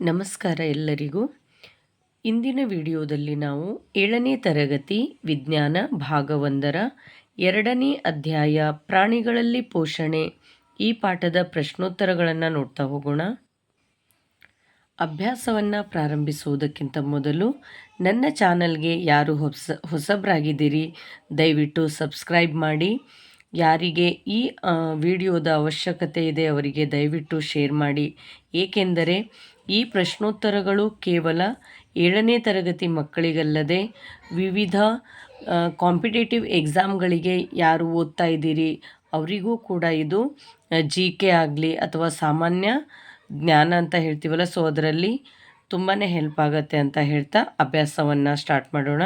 ನಮಸ್ಕಾರ ಎಲ್ಲರಿಗೂ. ಇಂದಿನ ವಿಡಿಯೋದಲ್ಲಿ ನಾವು ಏಳನೇ ತರಗತಿ ವಿಜ್ಞಾನ ಭಾಗ ಒಂದರ ಎರಡನೇ ಅಧ್ಯಾಯ ಪ್ರಾಣಿಗಳಲ್ಲಿ ಪೋಷಣೆ ಈ ಪಾಠದ ಪ್ರಶ್ನೋತ್ತರಗಳನ್ನು ನೋಡ್ತಾ ಹೋಗೋಣ. ಅಭ್ಯಾಸವನ್ನು ಪ್ರಾರಂಭಿಸುವುದಕ್ಕಿಂತ ಮೊದಲು ನನ್ನ ಚಾನಲ್ಗೆ ಯಾರು ಹೊಸ ಹೊಸಬರಾಗಿದ್ದೀರಿ, ದಯವಿಟ್ಟು ಸಬ್ಸ್ಕ್ರೈಬ್ ಮಾಡಿ. ಯಾರಿಗೆ ಈ ವಿಡಿಯೋದ ಅವಶ್ಯಕತೆ ಇದೆ ಅವರಿಗೆ ದಯವಿಟ್ಟು ಶೇರ್ ಮಾಡಿ. ಏಕೆಂದರೆ ಈ ಪ್ರಶ್ನೋತ್ತರಗಳು ಕೇವಲ ಏಳನೇ ತರಗತಿ ಮಕ್ಕಳಿಗಲ್ಲದೆ ವಿವಿಧ ಕಾಂಪಿಟೇಟಿವ್ ಎಕ್ಸಾಮ್ಗಳಿಗೆ ಯಾರು ಓದ್ತಾ ಇದ್ದೀರಿ? ಅವರಿಗೂ ಕೂಡ ಇದು ಜಿ ಕೆ ಆಗಲಿ ಅಥವಾ ಸಾಮಾನ್ಯ ಜ್ಞಾನ ಅಂತ ಹೇಳ್ತೀವಲ್ಲ ಸೊ ಅದರಲ್ಲಿ ತುಂಬಾ ಹೆಲ್ಪ್ ಆಗುತ್ತೆ ಅಂತ ಹೇಳ್ತಾ ಅಭ್ಯಾಸವನ್ನು ಸ್ಟಾರ್ಟ್ ಮಾಡೋಣ.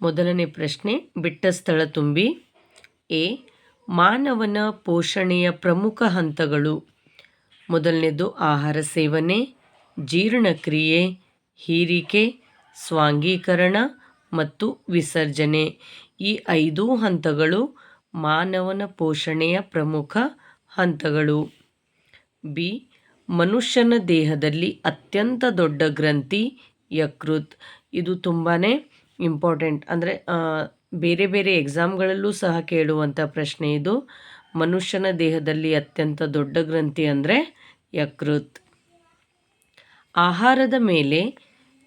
ಮೊದಲನೇ ಪ್ರಶ್ನೆ, ಬಿಟ್ಟ ಸ್ಥಳ ತುಂಬಿ. ಎ, ಮಾನವನ ಪೋಷಣೆಯ ಪ್ರಮುಖ ಹಂತಗಳು. ಮೊದಲನೇದು ಆಹಾರ ಸೇವನೆ, ಜೀರ್ಣಕ್ರಿಯೆ, ಹೀರಿಕೆ, ಸ್ವಾಂಗೀಕರಣ ಮತ್ತು ವಿಸರ್ಜನೆ. ಈ ಐದೂ ಹಂತಗಳು ಮಾನವನ ಪೋಷಣೆಯ ಪ್ರಮುಖ ಹಂತಗಳು. ಬಿ, ಮನುಷ್ಯನ ದೇಹದಲ್ಲಿ ಅತ್ಯಂತ ದೊಡ್ಡ ಗ್ರಂಥಿ ಯಕೃತ್. ಇದು ತುಂಬಾ ಇಂಪಾರ್ಟೆಂಟ್. ಅಂದರೆ ಬೇರೆ ಬೇರೆ ಎಕ್ಸಾಮ್ಗಳಲ್ಲೂ ಸಹ ಕೇಳುವಂಥ ಪ್ರಶ್ನೆ ಇದು. ಮನುಷ್ಯನ ದೇಹದಲ್ಲಿ ಅತ್ಯಂತ ದೊಡ್ಡ ಗ್ರಂಥಿ ಅಂದರೆ ಯಕೃತ್. ಆಹಾರದ ಮೇಲೆ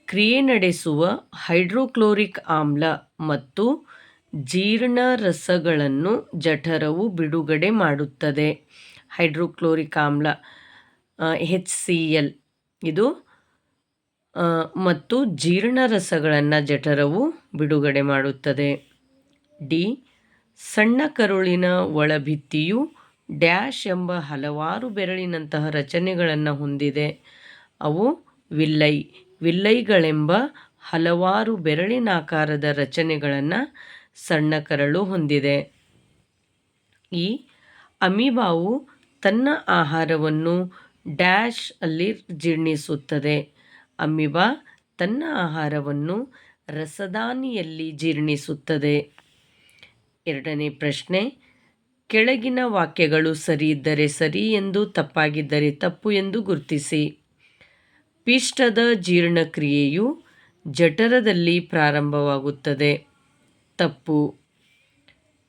ಕ್ರಿಯೆ ನಡೆಸುವ ಹೈಡ್ರೋಕ್ಲೋರಿಕ್ ಆಮ್ಲ ಮತ್ತು ಜೀರ್ಣರಸಗಳನ್ನು ಜಠರವು ಬಿಡುಗಡೆ ಮಾಡುತ್ತದೆ. ಹೈಡ್ರೋಕ್ಲೋರಿಕ್ ಆಮ್ಲ ಹೆಚ್ ಸಿ ಎಲ್ ಇದು ಮತ್ತು ಜೀರ್ಣರಸಗಳನ್ನು ಜಠರವು ಬಿಡುಗಡೆ ಮಾಡುತ್ತದೆ. ಡಿ, ಸಣ್ಣ ಕರುಳಿನ ಒಳಭಿತ್ತಿಯು ಡ್ಯಾಶ್ ಎಂಬ ಹಲವಾರು ಬೆರಳಿನಂತಹ ರಚನೆಗಳನ್ನು ಹೊಂದಿದೆ. ಅವು ವಿಲ್ಲೈ, ವಿಲ್ಲೈಗಳೆಂಬ ಹಲವಾರು ಬೆರಳಿನಾಕಾರದ ರಚನೆಗಳನ್ನು ಸಣ್ಣ ಕರಳು ಹೊಂದಿದೆ. ಈ ಅಮೀಬಾವು ತನ್ನ ಆಹಾರವನ್ನು ಡ್ಯಾಶ್ ಅಲ್ಲಿ ಜೀರ್ಣಿಸುತ್ತದೆ. ಅಮೀಬಾ ತನ್ನ ಆಹಾರವನ್ನು ರಸದಾನಿಯಲ್ಲಿ ಜೀರ್ಣಿಸುತ್ತದೆ. ಎರಡನೇ ಪ್ರಶ್ನೆ ಕೆಳಗಿನ ವಾಕ್ಯಗಳು ಸರಿ ಇದ್ದರೆ ಸರಿ ಎಂದು ತಪ್ಪಾಗಿದ್ದರೆ ತಪ್ಪು ಎಂದು ಗುರುತಿಸಿ. ಪಿಷ್ಟದ ಜೀರ್ಣಕ್ರಿಯೆಯು ಜಠರದಲ್ಲಿ ಪ್ರಾರಂಭವಾಗುತ್ತದೆ. ತಪ್ಪು.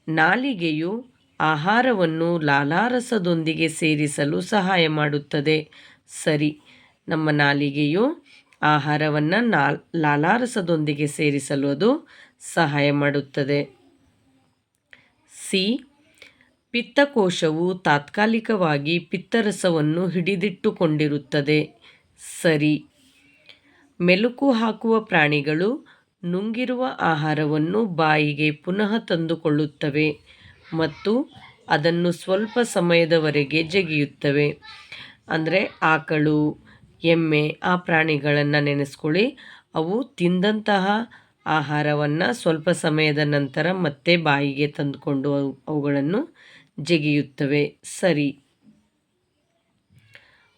ನಾಲಿಗೆಯು ಆಹಾರವನ್ನು ಲಾಲಾರಸದೊಂದಿಗೆ ಸೇರಿಸಲು ಸಹಾಯ ಮಾಡುತ್ತದೆ. ಸರಿ. ನಮ್ಮ ನಾಲಿಗೆಯು ಆಹಾರವನ್ನು ನಾಲ್, ಲಾಲಾರಸದೊಂದಿಗೆ ಸೇರಿಸಲು ಅದು ಸಹಾಯ ಮಾಡುತ್ತದೆ. ಸಿ. ಪಿತ್ತಕೋಶವು ತಾತ್ಕಾಲಿಕವಾಗಿ ಪಿತ್ತರಸವನ್ನು ಹಿಡಿದಿಟ್ಟುಕೊಂಡಿರುತ್ತದೆ. ಸರಿ. ಮೆಲುಕು ಹಾಕುವ ಪ್ರಾಣಿಗಳು ನುಂಗಿರುವ ಆಹಾರವನ್ನು ಬಾಯಿಗೆ ಪುನಃ ತಂದುಕೊಳ್ಳುತ್ತವೆ ಮತ್ತು ಅದನ್ನು ಸ್ವಲ್ಪ ಸಮಯದವರೆಗೆ ಜಗಿಯುತ್ತವೆ. ಅಂದರೆ ಆಕಳು, ಎಮ್ಮೆ ಆ ಪ್ರಾಣಿಗಳನ್ನು ನೆನೆಸ್ಕೊಳ್ಳಿ. ಅವು ತಿಂದಂತಹ ಆಹಾರವನ್ನು ಸ್ವಲ್ಪ ಸಮಯದ ನಂತರ ಮತ್ತೆ ಬಾಯಿಗೆ ತಂದುಕೊಂಡು ಅವುಗಳನ್ನು ಜಗಿಯುತ್ತವೆ. ಸರಿ.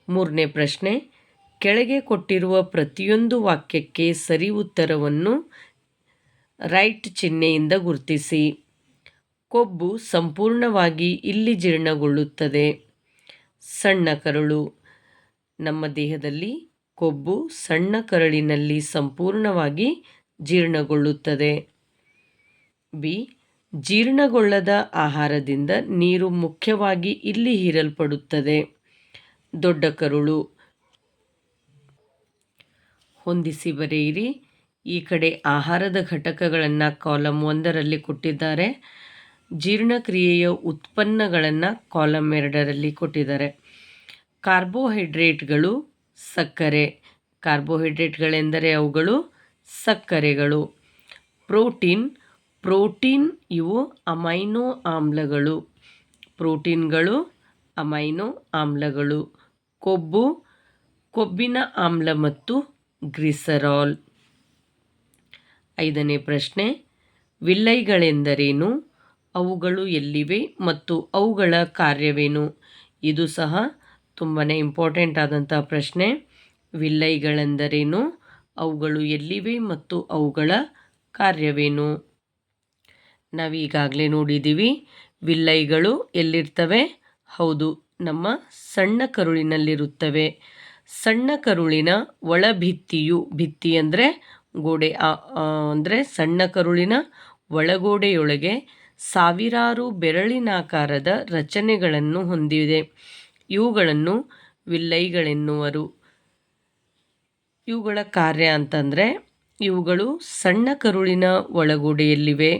ಮೂರನೇ ಪ್ರಶ್ನೆ. ಕೆಳಗೆ ಕೊಟ್ಟಿರುವ ಪ್ರತಿಯೊಂದು ವಾಕ್ಯಕ್ಕೆ ಸರಿ ಉತ್ತರವನ್ನು ರೈಟ್ ಚಿಹ್ನೆಯಿಂದ ಗುರುತಿಸಿ. ಕೊಬ್ಬು ಸಂಪೂರ್ಣವಾಗಿ ಇಲ್ಲಿ ಜೀರ್ಣಗೊಳ್ಳುತ್ತದೆ. ಸಣ್ಣ ಕರುಳು. ನಮ್ಮ ದೇಹದಲ್ಲಿ ಕೊಬ್ಬು ಸಣ್ಣ ಕರಳಿನಲ್ಲಿ ಸಂಪೂರ್ಣವಾಗಿ ಜೀರ್ಣಗೊಳ್ಳುತ್ತದೆ. ಬಿ. ಜೀರ್ಣಗೊಳ್ಳದ ಆಹಾರದಿಂದ ನೀರು ಮುಖ್ಯವಾಗಿ ಇಲ್ಲಿ ಹೀರಲ್ಪಡುತ್ತದೆ. ದೊಡ್ಡ ಕರುಳು. ಹೊಂದಿಸಿ ಬರೆಯಿರಿ ಈ ಕಡೆ ಆಹಾರದ ಘಟಕಗಳನ್ನು ಕಾಲಮ್ ಒಂದರಲ್ಲಿ ಕೊಟ್ಟಿದ್ದಾರೆ. ಜೀರ್ಣಕ್ರಿಯೆಯ ಉತ್ಪನ್ನಗಳನ್ನು ಕಾಲಮ್ ಎರಡರಲ್ಲಿ ಕೊಟ್ಟಿದ್ದಾರೆ. ಕಾರ್ಬೋಹೈಡ್ರೇಟ್ಗಳು ಸಕ್ಕರೆ. ಕಾರ್ಬೋಹೈಡ್ರೇಟ್ಗಳೆಂದರೆ ಅವುಗಳು ಸಕ್ಕರೆಗಳು. ಪ್ರೋಟೀನ್ ಪ್ರೋಟೀನ್ ಇವು ಅಮೈನೋ ಆಮ್ಲಗಳು. ಪ್ರೋಟೀನ್ಗಳು ಅಮೈನೋ ಆಮ್ಲಗಳು. ಕೊಬ್ಬು, ಕೊಬ್ಬಿನ ಆಮ್ಲ ಮತ್ತು ಗ್ರಿಸರಾಲ್ ಐದನೇ ಪ್ರಶ್ನೆ, ವಿಲ್ಲೈಗಳೆಂದರೇನು? ಅವುಗಳು ಎಲ್ಲಿವೆ ಮತ್ತು ಅವುಗಳ ಕಾರ್ಯವೇನು? ಇದು ಸಹ ತುಂಬಾ ಇಂಪಾರ್ಟೆಂಟ್ ಆದಂಥ ಪ್ರಶ್ನೆ. ವಿಲ್ಲೈಗಳೆಂದರೇನು? ಅವುಗಳು ಎಲ್ಲಿವೆ ಮತ್ತು ಅವುಗಳ ಕಾರ್ಯವೇನು? ನಾವೀಗಾಗಲೇ ನೋಡಿದ್ದೀವಿ ವಿಲ್ಲೈಗಳು ಎಲ್ಲಿರ್ತವೆ? ಹೌದು, ನಮ್ಮ ಸಣ್ಣ ಕರುಳಿನಲ್ಲಿರುತ್ತವೆ. ಸಣ್ಣ ಕರುಳಿನ ಒಳಭಿತ್ತಿಯು ಭಿತ್ತಿ ಅಂದರೆ ಗೋಡೆ ಅಂದರೆ ಸಣ್ಣ ಕರುಳಿನ ಒಳಗೋಡೆಯೊಳಗೆ ಸಾವಿರಾರು ಬೆರಳಿನಾಕಾರದ ರಚನೆಗಳನ್ನು ಹೊಂದಿದೆ. ಇವುಗಳನ್ನು ವಿಲ್ಲೈಗಳೆನ್ನುವರು. ಇವುಗಳ ಕಾರ್ಯ ಅಂತಂದರೆ ಇವುಗಳು ಸಣ್ಣ ಕರುಳಿನ ಒಳಗೋಡೆಯಲ್ಲಿವೆ.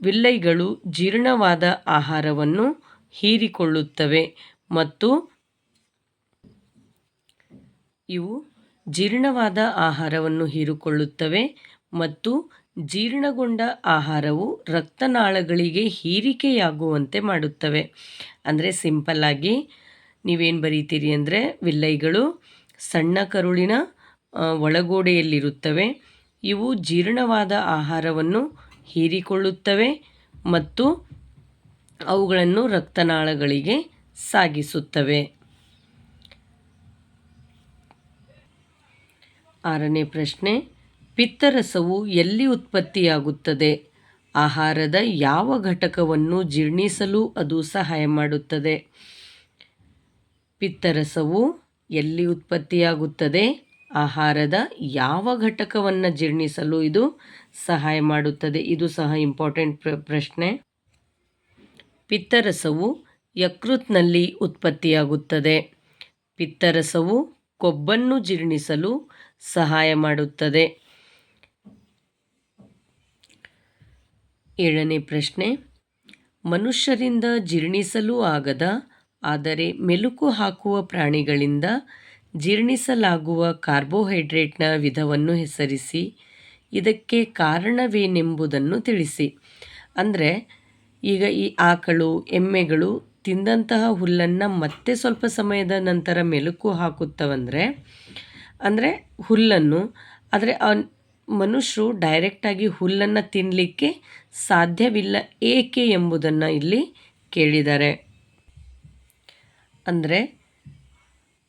ವಿಲ್ಲೈಗಳು ಜೀರ್ಣವಾದ ಆಹಾರವನ್ನು ಹೀರಿಕೊಳ್ಳುತ್ತವೆ ಮತ್ತು ಇವು ಜೀರ್ಣವಾದ ಆಹಾರವನ್ನು ಹೀರಿಕೊಳ್ಳುತ್ತವೆ ಮತ್ತು ಜೀರ್ಣಗೊಂಡ ಆಹಾರವು ರಕ್ತನಾಳಗಳಿಗೆ ಹೀರಿಕೆಯಾಗುವಂತೆ ಮಾಡುತ್ತವೆ. ಅಂದರೆ ಸಿಂಪಲ್ಲಾಗಿ ನೀವೇನು ಬರೀತೀರಿ ಅಂದರೆ ವಿಲ್ಲೈಗಳು ಸಣ್ಣ ಕರುಳಿನ ಒಳಗೋಡೆಯಲ್ಲಿರುತ್ತವೆ. ಇವು ಜೀರ್ಣವಾದ ಆಹಾರವನ್ನು ಹೀರಿಕೊಳ್ಳುತ್ತವೆ ಮತ್ತು ಅವುಗಳನ್ನು ರಕ್ತನಾಳಗಳಿಗೆ ಸಾಗಿಸುತ್ತವೆ. ಆರನೇ ಪ್ರಶ್ನೆ, ಪಿತ್ತರಸವು ಎಲ್ಲಿ ಉತ್ಪತ್ತಿಯಾಗುತ್ತದೆ? ಆಹಾರದ ಯಾವ ಘಟಕವನ್ನು ಜೀರ್ಣಿಸಲು ಅದು ಸಹಾಯ ಮಾಡುತ್ತದೆ? ಪಿತ್ತರಸವು ಎಲ್ಲಿ ಉತ್ಪತ್ತಿಯಾಗುತ್ತದೆ? ಆಹಾರದ ಯಾವ ಘಟಕವನ್ನು ಜೀರ್ಣಿಸಲು ಇದು ಸಹಾಯ ಮಾಡುತ್ತದೆ? ಇದು ಸಹ ಇಂಪಾರ್ಟೆಂಟ್ ಪ್ರ, ಪ್ರಶ್ನೆ. ಪಿತ್ತರಸವು ಯಕೃತ್ನಲ್ಲಿ ಉತ್ಪತ್ತಿಯಾಗುತ್ತದೆ. ಪಿತ್ತರಸವು ಕೊಬ್ಬನ್ನು ಜೀರ್ಣಿಸಲು ಸಹಾಯ ಮಾಡುತ್ತದೆ. ಏಳನೇ ಪ್ರಶ್ನೆ. ಮನುಷ್ಯರಿಂದ ಜೀರ್ಣಿಸಲು ಆಗದ, ಆದರೆ ಮೆಲುಕು ಹಾಕುವ ಪ್ರಾಣಿಗಳಿಂದ ಜೀರ್ಣಿಸಲಾಗುವ ಕಾರ್ಬೋಹೈಡ್ರೇಟ್ನ ವಿಧವನ್ನು ಹೆಸರಿಸಿ, ಇದಕ್ಕೆ ಕಾರಣವೇನೆಂಬುದನ್ನು ತಿಳಿಸಿ. ಅಂದರೆ, ಈಗ ಈ ಆಕಳು, ಎಮ್ಮೆಗಳು ತಿಂದಂತಹ ಹುಲ್ಲನ್ನು ಮತ್ತೆ ಸ್ವಲ್ಪ ಸಮಯದ ನಂತರ ಮೆಲುಕು ಹಾಕುತ್ತವಂದರೆ, ಅಂದರೆ ಹುಲ್ಲನ್ನು, ಆದರೆ ಮನುಷ್ಯರು ಡೈರೆಕ್ಟಾಗಿ ಹುಲ್ಲನ್ನು ತಿನ್ನಲಿಕ್ಕೆ ಸಾಧ್ಯವಿಲ್ಲ ಏಕೆ ಎಂಬುದನ್ನು ಇಲ್ಲಿ ಕೇಳಿದ್ದಾರೆ. ಅಂದರೆ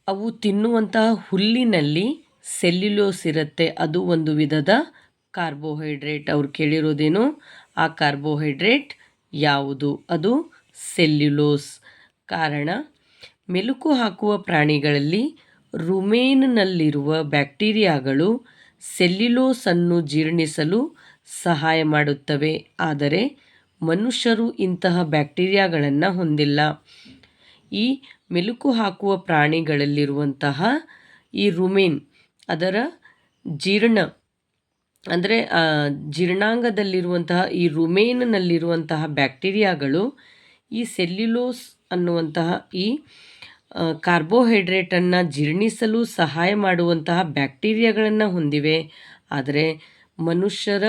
ಅವು ತಿನ್ನುವಂತಹ ಹುಲ್ಲಿನಲ್ಲಿ ಸೆಲ್ಯುಲೋಸ್ ಇರುತ್ತೆ. ಅದು ಒಂದು ವಿಧದ ಕಾರ್ಬೋಹೈಡ್ರೇಟ್. ಅವ್ರು ಕೇಳಿರೋದೇನು? ಆ ಕಾರ್ಬೋಹೈಡ್ರೇಟ್ ಯಾವುದು? ಅದು ಸೆಲ್ಯುಲೋಸ್. ಕಾರಣ, ಮೆಲುಕು ಹಾಕುವ ಪ್ರಾಣಿಗಳಲ್ಲಿ ರುಮೇನ್ನಲ್ಲಿರುವ ಬ್ಯಾಕ್ಟೀರಿಯಾಗಳು ಸೆಲ್ಯುಲೋಸನ್ನು ಜೀರ್ಣಿಸಲು ಸಹಾಯ ಮಾಡುತ್ತವೆ. ಆದರೆ ಮನುಷ್ಯರು ಇಂತಹ ಬ್ಯಾಕ್ಟೀರಿಯಾಗಳನ್ನು ಹೊಂದಿಲ್ಲ. ಈ ಮೆಲುಕು ಹಾಕುವ ಪ್ರಾಣಿಗಳಲ್ಲಿರುವಂತಹ ಈ ರುಮೇನ್, ಅದರ ಜೀರ್ಣ, ಅಂದರೆ ಜೀರ್ಣಾಂಗದಲ್ಲಿರುವಂತಹ ಈ ರುಮೇನ್ನಲ್ಲಿರುವಂತಹ ಬ್ಯಾಕ್ಟೀರಿಯಾಗಳು, ಈ ಸೆಲ್ಯುಲೋಸ್ ಅನ್ನುವಂತಹ ಈ ಕಾರ್ಬೋಹೈಡ್ರೇಟನ್ನು ಜೀರ್ಣಿಸಲು ಸಹಾಯ ಮಾಡುವಂತಹ ಬ್ಯಾಕ್ಟೀರಿಯಾಗಳನ್ನು ಹೊಂದಿವೆ. ಆದರೆ ಮನುಷ್ಯರ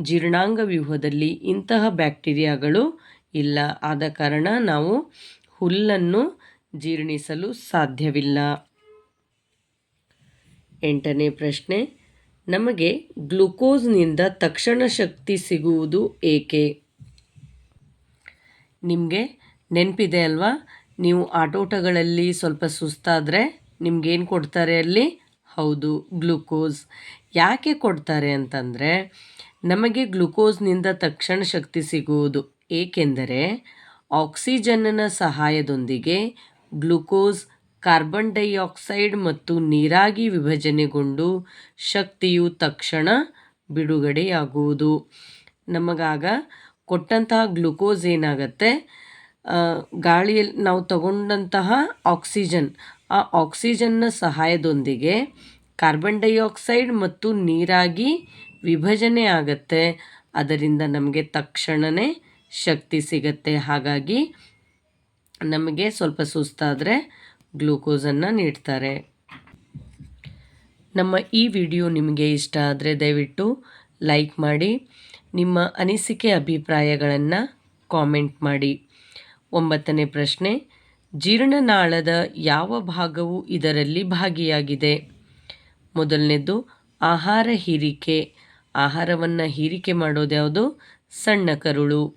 ಜೀರ್ಣಾಂಗ ವ್ಯೂಹದಲ್ಲಿ ಇಂತಹ ಬ್ಯಾಕ್ಟೀರಿಯಾಗಳು ಇಲ್ಲ. ಆದ ಕಾರಣ ನಾವು ಹುಲ್ಲನ್ನು ಜೀರ್ಣಿಸಲು ಸಾಧ್ಯವಿಲ್ಲ. ಎಂಟನೇ ಪ್ರಶ್ನೆ, ನಮಗೆ ಗ್ಲುಕೋಸ್ನಿಂದ ತಕ್ಷಣ ಶಕ್ತಿ ಸಿಗುವುದು ಏಕೆ? ನಿಮಗೆ ನೆನಪಿದೆ ಅಲ್ವಾ? ನೀವು ಆಟೋಟಗಳಲ್ಲಿ ಸ್ವಲ್ಪ ಸುಸ್ತಾದರೆ ನಿಮ್ಗೇನು ಕೊಡ್ತಾರೆ ಅಲ್ಲಿ? ಹೌದು, ಗ್ಲುಕೋಸ್. ಯಾಕೆ ಕೊಡ್ತಾರೆ ಅಂತಂದರೆ, ನಮಗೆ ಗ್ಲುಕೋಸ್ನಿಂದ ತಕ್ಷಣ ಶಕ್ತಿ ಸಿಗುವುದು ಏಕೆಂದರೆ, ಆಕ್ಸಿಜನ್ನ ಸಹಾಯದೊಂದಿಗೆ ಗ್ಲುಕೋಸ್, ಕಾರ್ಬನ್ ಡೈಆಕ್ಸೈಡ್ ಮತ್ತು ನೀರಾಗಿ ವಿಭಜನೆಗೊಂಡು ಶಕ್ತಿಯು ತಕ್ಷಣ ಬಿಡುಗಡೆಯಾಗುವುದು. ನಮಗಾಗ ಕೊಟ್ಟಂತಹ ಗ್ಲುಕೋಸ್ ಏನಾಗತ್ತೆ? ಗಾಳಿಯಲ್ಲಿ ನಾವು ತಗೊಂಡಂತಹ ಆಕ್ಸಿಜನ್. ಆ ಆಕ್ಸಿಜನ್ನ ಸಹಾಯದೊಂದಿಗೆ ಕಾರ್ಬನ್ ಡೈಆಕ್ಸೈಡ್ ಮತ್ತು ನೀರಾಗಿ ವಿಭಜನೆ ಆಗತ್ತೆ. ಅದರಿಂದ ನಮಗೆ ತಕ್ಷಣವೇ ಶಕ್ತಿ ಸಿಗತ್ತೆ. ಹಾಗಾಗಿ ನಮಗೆ ಸ್ವಲ್ಪ ಸುಸ್ತಾದರೆ ಗ್ಲೂಕೋಸನ್ನು ನೀಡ್ತಾರೆ. ನಮ್ಮ ಈ ವಿಡಿಯೋ ನಿಮಗೆ ಇಷ್ಟ ಆದರೆ ದಯವಿಟ್ಟು ಲೈಕ್ ಮಾಡಿ, ನಿಮ್ಮ ಅನಿಸಿಕೆ ಅಭಿಪ್ರಾಯಗಳನ್ನು ಕಾಮೆಂಟ್ ಮಾಡಿ. ಒಂಬತ್ತನೇ ಪ್ರಶ್ನೆ ಜೀರ್ಣನಾಳದ ಯಾವ ಭಾಗವು ಇದರಲ್ಲಿ ಭಾಗಿಯಾಗಿದೆ? ಮೊದಲನೇದು, ಆಹಾರ ಹೀರಿಕೆ. ಆಹಾರವನ್ನು ಹೀರಿಕೆ ಮಾಡೋದು ಯಾವುದು ಸಣ್ಣ ಕರುಳು.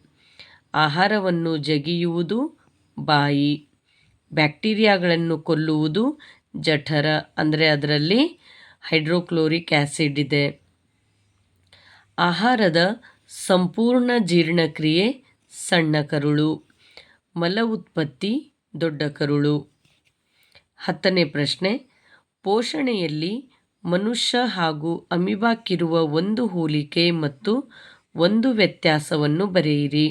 ಆಹಾರವನ್ನು ಜಗಿಯುವುದು ಬಾಯಿ. ಬ್ಯಾಕ್ಟೀರಿಯಾಗಳನ್ನು ಕೊಲ್ಲುವುದು ಜಠರ, ಅಂದರೆ ಅದರಲ್ಲಿ ಹೈಡ್ರೋಕ್ಲೋರಿಕ್ ಆ್ಯಸಿಡ್ ಇದೆ. ಆಹಾರದ ಸಂಪೂರ್ಣ ಜೀರ್ಣಕ್ರಿಯೆ ಸಣ್ಣ ಕರುಳು, ಮಲ ಉತ್ಪತ್ತಿ ದೊಡ್ಡ ಕರುಳು. ಹತ್ತನೇ ಪ್ರಶ್ನೆ, ಪೋಷಣೆಯಲ್ಲಿ ಮನುಷ್ಯ ಹಾಗೂ ಅಮಿಬಾಕ್ಕಿರುವ ಒಂದು ಹೋಲಿಕೆ ಮತ್ತು ಒಂದು ವ್ಯತ್ಯಾಸವನ್ನು ಬರೆಯಿರಿ.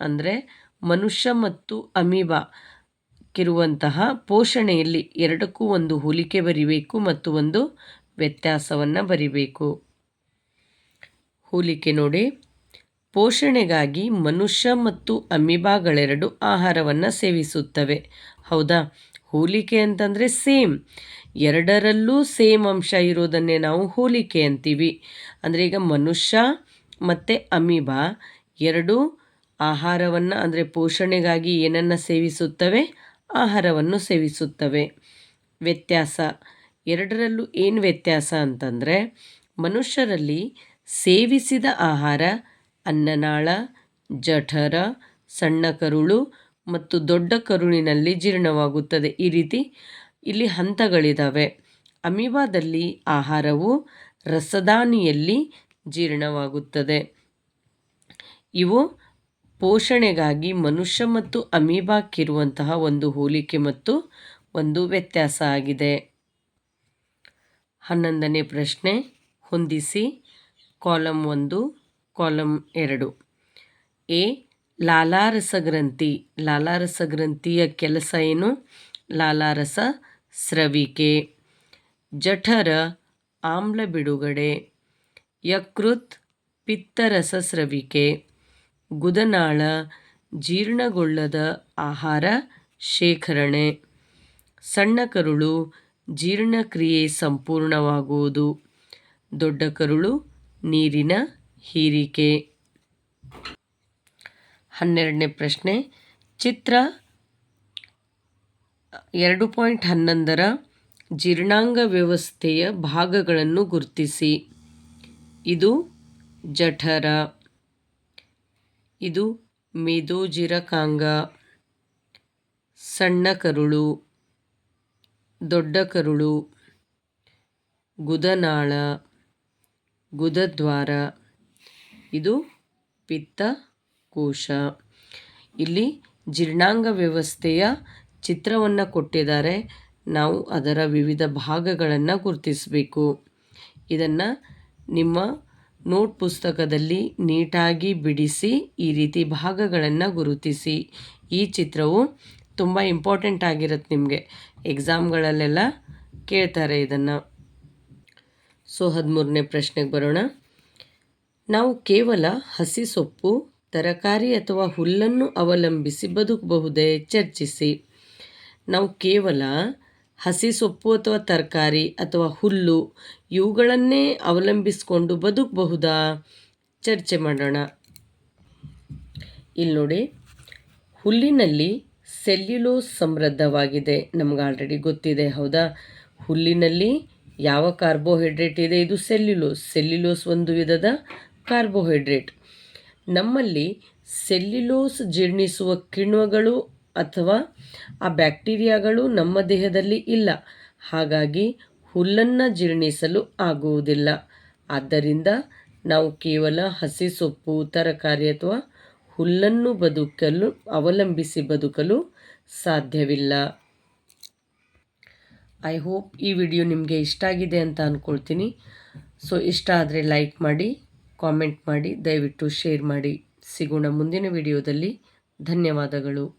ಅಂದರೆ ಮನುಷ್ಯ ಮತ್ತು ಅಮೀಬಾಕ್ಕಿರುವಂತಹ ಪೋಷಣೆಯಲ್ಲಿ ಎರಡಕ್ಕೂ ಒಂದು ಹೋಲಿಕೆ ಬರಿಬೇಕು ಮತ್ತು ಒಂದು ವ್ಯತ್ಯಾಸವನ್ನು ಬರಿಬೇಕು. ಹೋಲಿಕೆ ನೋಡಿ. ಪೋಷಣೆಗಾಗಿ ಮನುಷ್ಯ ಮತ್ತು ಅಮೀಬಾಗಳೆರಡು ಆಹಾರವನ್ನು ಸೇವಿಸುತ್ತವೆ. ಹೌದಾ? ಹೋಲಿಕೆ ಅಂತಂದರೆ ಸೇಮ್. ಎರಡರಲ್ಲೂ ಸೇಮ್ ಅಂಶ ಇರೋದನ್ನೇ ನಾವು ಹೋಲಿಕೆ ಅಂತೀವಿ. ಅಂದರೆ ಈಗ ಮನುಷ್ಯ ಮತ್ತು ಅಮೀಬಾ ಎರಡು ಆಹಾರವನ್ನು, ಅಂದರೆ ಪೋಷಣೆಗಾಗಿ ಏನನ್ನು ಸೇವಿಸುತ್ತವೆ, ಆಹಾರವನ್ನು ಸೇವಿಸುತ್ತವೆ. ವ್ಯತ್ಯಾಸ. ಎರಡರಲ್ಲೂ ಏನು ವ್ಯತ್ಯಾಸ ಅಂತಂದರೆ, ಮನುಷ್ಯರಲ್ಲಿ ಸೇವಿಸಿದ ಆಹಾರ ಅನ್ನನಾಳ, ಜಠರ, ಸಣ್ಣ ಕರುಳು ಮತ್ತು ದೊಡ್ಡ ಕರುಳಿನಲ್ಲಿ ಜೀರ್ಣವಾಗುತ್ತದೆ. ಈ ರೀತಿ ಇಲ್ಲಿ ಹಂತಗಳಿದ್ದಾವೆ ಅಮೀಬಾದಲ್ಲಿ ಆಹಾರವು ರಸದಾನಿಯಲ್ಲಿ ಜೀರ್ಣವಾಗುತ್ತದೆ. ಇವು ಪೋಷಣೆಗಾಗಿ ಮನುಷ್ಯ ಮತ್ತು ಅಮೀಬಾಕ್ಕಿರುವಂತಹ ಒಂದು ಹೋಲಿಕೆ ಮತ್ತು ಒಂದು ವ್ಯತ್ಯಾಸ ಆಗಿದೆ. ಹನ್ನೊಂದನೇ ಪ್ರಶ್ನೆ ಹೊಂದಿಸಿ. ಕಾಲಮ್ ಒಂದು ಕಾಲಮ್ ಎರಡು. ಎ ಲಾಲಾರಸ ಗ್ರಂಥಿ ಲಾಲಾರಸ ಗ್ರಂಥಿಯ ಕೆಲಸ ಏನು? ಲಾಲಾರಸ ಸ್ರವಿಕೆ. ಜಠರ ಆಮ್ಲ ಬಿಡುಗಡೆ ಯಕೃತ್ ಪಿತ್ತರಸ ಸ್ರವಿಕೆ. ಗುದನಾಳ, ಜೀರ್ಣಗೊಳ್ಳದ ಆಹಾರ, ಶೇಖರಣೆ. ಸಣ್ಣ ಕರುಳು ಜೀರ್ಣಕ್ರಿಯೆ ಸಂಪೂರ್ಣವಾಗುವುದು. ದೊಡ್ಡ ಕರುಳು ನೀರಿನ ಹೀರಿಕೆ. ಹನ್ನೆರಡನೇ ಪ್ರಶ್ನೆ. ಚಿತ್ರ ಎರಡು ಪಾಯಿಂಟ್ ಹನ್ನೊಂದರ ಜೀರ್ಣಾಂಗ ವ್ಯವಸ್ಥೆಯ ಭಾಗಗಳನ್ನು ಗುರುತಿಸಿ. ಇದು ಜಠರ. ಇದು ಮೇದೋಜಿರಕಾಂಗ, ಸಣ್ಣ ಕರುಳು, ದೊಡ್ಡ ಕರುಳು, ಗುದನಾಳ, ಗುದದ್ವಾರ. ಇದು ಪಿತ್ತಕೋಶ ಇಲ್ಲಿ ಜೀರ್ಣಾಂಗ ವ್ಯವಸ್ಥೆಯ ಚಿತ್ರವನ್ನು ಕೊಟ್ಟಿದ್ದಾರೆ. ನಾವು ಅದರ ವಿವಿಧ ಭಾಗಗಳನ್ನು ಗುರುತಿಸಬೇಕು. ಇದನ್ನು ನಿಮ್ಮ ನೋಟ್ ಪುಸ್ತಕದಲ್ಲಿ ನೀಟಾಗಿ ಬಿಡಿಸಿ ಈ ರೀತಿ ಭಾಗಗಳನ್ನು ಗುರುತಿಸಿ. ಈ ಚಿತ್ರವು ತುಂಬ ಇಂಪಾರ್ಟೆಂಟ್ ಆಗಿರುತ್ತೆ ನಿಮಗೆ. ಎಕ್ಸಾಮ್ಗಳಲ್ಲೆಲ್ಲ ಕೇಳ್ತಾರೆ ಇದನ್ನು. ಸೊ, ಹದಿಮೂರನೇ ಪ್ರಶ್ನೆಗೆ ಬರೋಣ. ನಾವು ಕೇವಲ ಹಸಿ ಸೊಪ್ಪು, ತರಕಾರಿ ಅಥವಾ ಹುಲ್ಲನ್ನು ಅವಲಂಬಿಸಿ ಬದುಕಬಹುದೇ? ಚರ್ಚಿಸಿ. ನಾವು ಕೇವಲ ಹಸಿ ಸೊಪ್ಪು ಅಥವಾ ತರಕಾರಿ ಅಥವಾ ಹುಲ್ಲು, ಇವುಗಳನ್ನೇ ಅವಲಂಬಿಸಿಕೊಂಡು ಬದುಕಬಹುದಾ? ಚರ್ಚೆ ಮಾಡೋಣ. ಇಲ್ಲಿ ನೋಡಿ. ಹುಲ್ಲಿನಲ್ಲಿ ಸೆಲ್ಯುಲೋಸ್ ಸಮೃದ್ಧವಾಗಿದೆ. ನಮ್ಗೆ ಆಲ್ರೆಡಿ ಗೊತ್ತಿದೆ, ಹೌದಾ? ಹುಲ್ಲಿನಲ್ಲಿ ಯಾವ ಕಾರ್ಬೋಹೈಡ್ರೇಟ್ ಇದೆ? ಇದು ಸೆಲ್ಯುಲೋಸ್. ಸೆಲ್ಯುಲೋಸ್ ಒಂದು ವಿಧದ ಕಾರ್ಬೋಹೈಡ್ರೇಟ್. ನಮ್ಮಲ್ಲಿ ಸೆಲ್ಯುಲೋಸ್ ಜೀರ್ಣಿಸುವ ಕಿಣ್ವಗಳು ಅಥವಾ ಆ ಬ್ಯಾಕ್ಟೀರಿಯಾಗಳು ನಮ್ಮ ದೇಹದಲ್ಲಿ ಇಲ್ಲ. ಹಾಗಾಗಿ ಹುಲ್ಲನ್ನು ಜೀರ್ಣಿಸಲು ಆಗುವುದಿಲ್ಲ. ಆದ್ದರಿಂದ ನಾವು ಕೇವಲ ಹಸಿ ಸೊಪ್ಪು, ತರಕಾರಿ ಅಥವಾ ಹುಲ್ಲನ್ನು ಬದುಕಲು, ಅವಲಂಬಿಸಿ ಬದುಕಲು ಸಾಧ್ಯವಿಲ್ಲ. ಐ ಹೋಪ್ ಈ ವಿಡಿಯೋ ನಿಮಗೆ ಇಷ್ಟ ಆಗಿದೆ ಅಂತ ಅಂದ್ಕೊಳ್ತೀನಿ ಸೊ ಇಷ್ಟ ಆದರೆ ಲೈಕ್ ಮಾಡಿ ಕಾಮೆಂಟ್ ಮಾಡಿ, ದಯವಿಟ್ಟು ಶೇರ್ ಮಾಡಿ. ಸಿಗೋಣ ಮುಂದಿನ ವಿಡಿಯೋದಲ್ಲಿ ಧನ್ಯವಾದಗಳು.